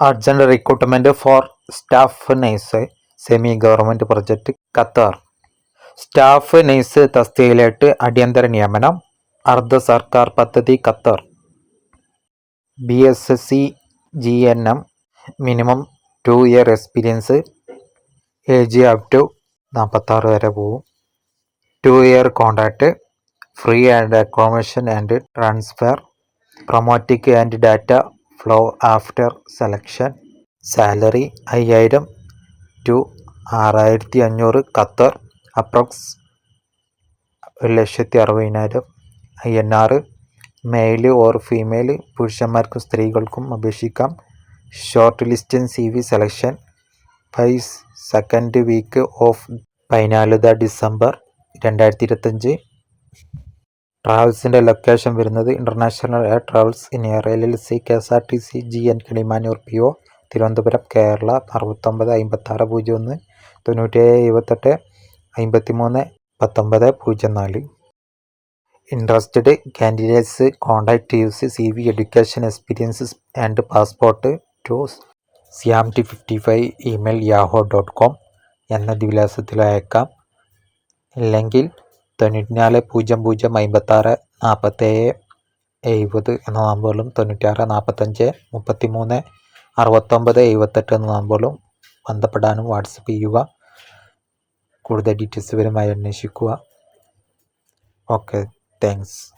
Urgent recruitment for staff nurse semi government project Qatar. Staff nurse തസ്തികയിലേക്ക് അടിയന്തര നിയമനം അർദ്ധ സർക്കാർ പദ്ധതി Qatar. B S S C G N M minimum two year experience age up to നാൽപ്പത്താറ് വരെ പോവും. Two year contract free and accommodation and transfer പ്രൊമോറ്റിക് and data flow after selection salary അയ്യായിരം ടു ആറായിരത്തി അഞ്ഞൂറ് ഖത്തർ. അപ്രോക്സ് ഒരു ലക്ഷത്തി അറുപതിനായിരം I N R male or female പുരുഷന്മാർക്കും സ്ത്രീകൾക്കും അപേക്ഷിക്കാം. Short Listin C V selection by second week of പതിനാല് ഡിസംബർ രണ്ടായിരത്തി ഇരുപത്തഞ്ച് ട്രാവൽസിന്റെ ലൊക്കേഷൻ വരുന്നത് international air travels air L L C K S R T C G N Kilimanoor P O Thiruvananthapuram Kerala അറുപത്തൊമ്പത് അമ്പത്താറ് പൂജ്യം ഒന്ന് തൊണ്ണൂറ്റേഴ് എഴുപത്തെട്ട് അമ്പത്തി മൂന്ന് പത്തൊമ്പത് പൂജ്യം നാല്. Interested candidates contact use C V education experience and passport to സിയാം T fifty five email Yahoo dot com എന്ന വിലാസത്തിൽ അയക്കാം അല്ലെങ്കിൽ തൊണ്ണൂറ്റിനാല് പൂജ്യം പൂജ്യം അമ്പത്താറ് നാൽപ്പത്തേഴ് എഴുപത് എന്ന നമ്പറിലും തൊണ്ണൂറ്റാറ് നാൽപ്പത്തഞ്ച് മുപ്പത്തി മൂന്ന് അറുപത്തൊമ്പത് എഴുപത്തെട്ട് എന്ന നമ്പറിലും ബന്ധപ്പെടാനും വാട്സപ്പ് ചെയ്യുക. കൂടുതൽ ഡീറ്റെയിൽസ് വരുമായി അന്വേഷിക്കുക. Okay thanks.